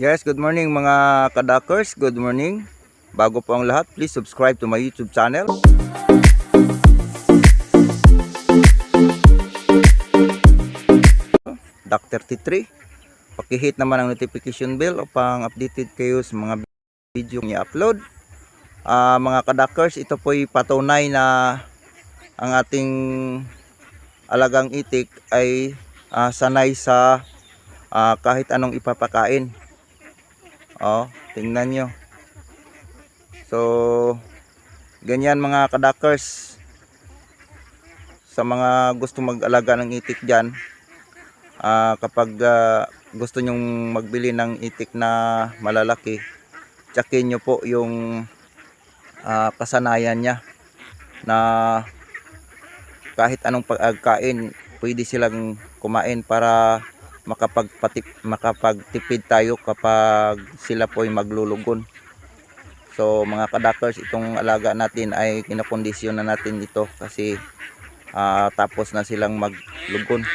Yes, good morning mga kadakers. Good morning. Bago po ang lahat, please subscribe to my YouTube channel. Dr. T3. Pakihit naman ang notification bell upang updated kayo sa mga video niya upload. Ah, mga kadakers, ito po'y patunay na ang ating alagang itik ay ah, sanay sa ah, kahit anong ipapakain. Oh, tingnan nyo. So, ganyan mga kadakers. Sa mga gusto mag-alaga ng itik dyan, ah, kapag ah, gusto nyong magbili ng itik na malalaki, tsakin nyo po yung ah, kasanayan niya na kahit anong pagkain, pwede silang kumain para makapagpatip, makapagtipid tayo kapag sila po ay maglulugon. So mga kadakers, itong alaga natin ay kinakondisyon na natin ito kasi ah, tapos na silang maglugon.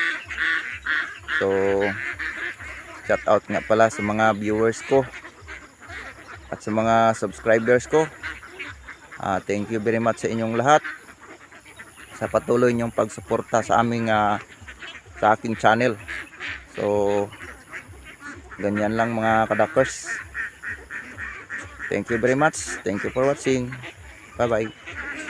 So shout out nga pala sa mga viewers ko at sa mga subscribers ko. Ah, thank you very much sa inyong lahat sa patuloy niyong pagsuporta sa aming ah, sa aking channel. So ganyan lang mga kadakers. Thank you very much. Thank you for watching. Bye bye.